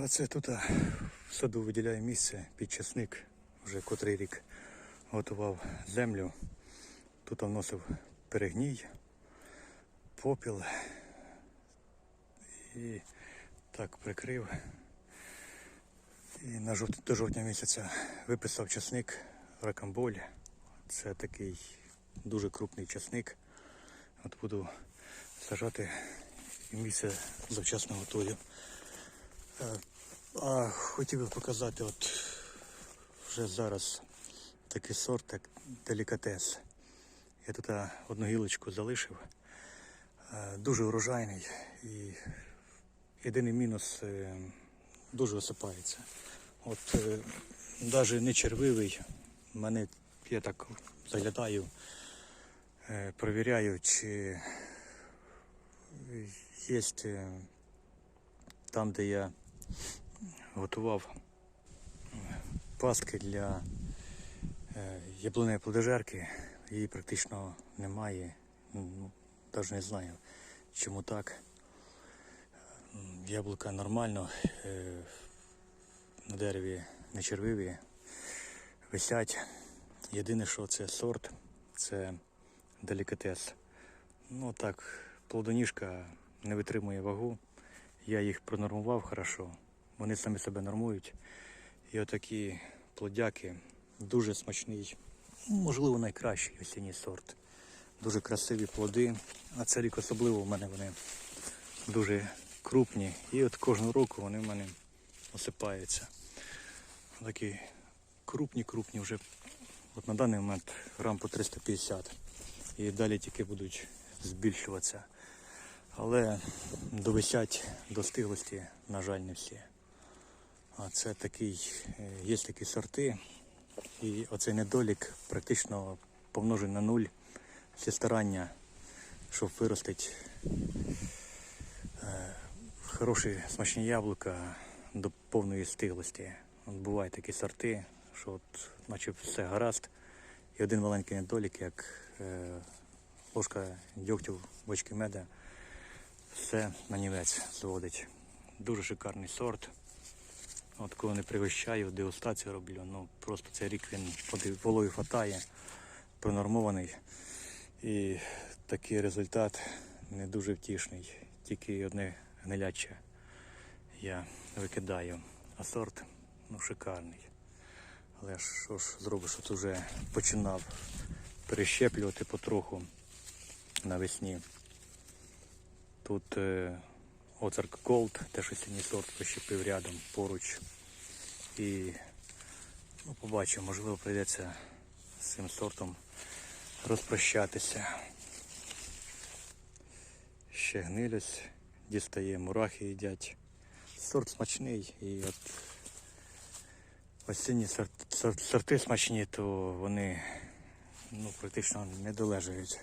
Оце тут в саду виділяє місце під часник. Вже котрий рік готував землю. Тут вносив перегній, попіл і так прикрив. І на жовт, до жовтня місяця виписав часник ракамболь. Це такий дуже крупний часник. От буду сажати і місце завчасно готую. Е, А хотів би показати от вже зараз такий сорт, як делікатес. Я тут одну гілочку залишив. Е, Дуже урожайний і єдиний мінус е, дуже осипається. От навіть не червивий, мене я так заглядаю, е, перевіряю, чи є там, де я готував паски для е, яблуневої плодожерки, її практично немає. Ну, навіть не знаю, чому так. Яблука нормально, е, на дереві не червиві, висять. Єдине, що це сорт, це делікатес. Ну так, плодоніжка не витримує вагу. Я їх пронормував хорошо. Вони самі себе нормують. І отакі плодяки дуже смачний, можливо, найкращий осінній сорт. Дуже красиві плоди. А це рік особливо в мене вони дуже крупні. І от кожного року вони в мене осипаються. Такі крупні, крупні вже. От на даний момент грам по 350. І далі тільки будуть збільшуватися. Але довисять до стиглості, на жаль, не всі. А це такий, е, є такі сорти, і оцей недолік практично помножить на нуль всі старання, щоб виростити е, хороші смачні яблука до повної стиглості. От бувають такі сорти, що от, наче все гаразд, і один маленький недолік, як е, ложка дьогтю бочки меда, все на нівець зводить. Дуже шикарний сорт. От коли не пригощаю, дегустацію роблю, ну просто цей рік він вологи хватає, пронормований. І такий результат не дуже втішний. Тільки одне гниляче я викидаю. А сорт ну, шикарний. Але що ж зробиш, от уже починав перещеплювати потроху навесні. Тут е, Оцерк Голд, теж осінній сорт пощепив рядом поруч. І ну, побачимо, можливо, прийдеться з цим сортом розпрощатися. Ще гнилюсь, дістає, мурахи їдять. Сорт смачний і от осінні сорт, сорт, сорти смачні, то вони ну, практично не долежують